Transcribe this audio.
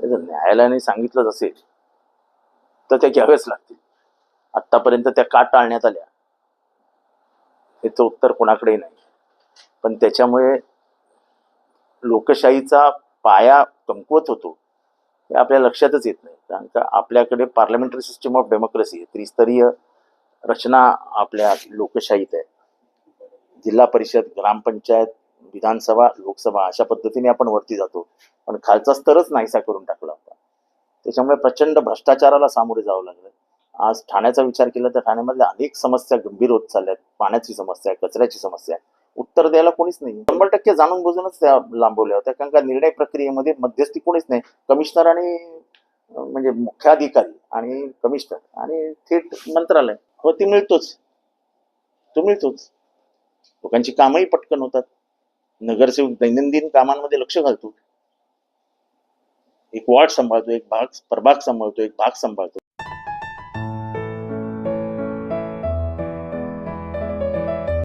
जर न्यायालयाने सांगितलंच असेल तर त्या घ्याव्याच लागतील. आतापर्यंत त्या का टाळण्यात आल्या? याचं उत्तर कोणाकडेही नाही. पण त्याच्यामुळे लोकशाहीचा पाया कमकुवत होतो हे आपल्या लक्षातच येत नाही. कारण का आपल्याकडे पार्लमेंटरी सिस्टम ऑफ डेमोक्रेसी आहे त्रिस्तरीय रचना आपल्या लोकशाहीत आहे. जिल्हा परिषद ग्रामपंचायत विधानसभा लोकसभा अशा पद्धतीने आपण वरती जातो. पण खालचा स्तरच नाहीसा करून टाकला होता. त्याच्यामुळे प्रचंड भ्रष्टाचाराला सामोरे जावं लागलं. आज ठाण्याचा विचार केला तर ठाण्यामधल्या अनेक समस्या गंभीर होत चालल्यात. पाण्याची समस्या आहे कचऱ्याची समस्या. आहे उत्तर द्यायला कोणीच नाही. शंभर टक्के जाणून बुजूनच त्या लांबवल्या होत्या. कारण का निर्णय प्रक्रियेमध्ये मध्यस्थी कोणीच नाही. कमिशनर आणि म्हणजे मुख्याधिकारी आणि कमिशनर आणि थेट मंत्रालय. हो ती मिळतोच. तो मिळतोच. लोकांची कामही पटकन होतात. नगरसेवक दैनंदिन कामांमध्ये लक्ष घालतो. एक वॉर्ड सांभाळतो एक भाग प्रभाग सांभाळतो एक भाग सांभाळतो.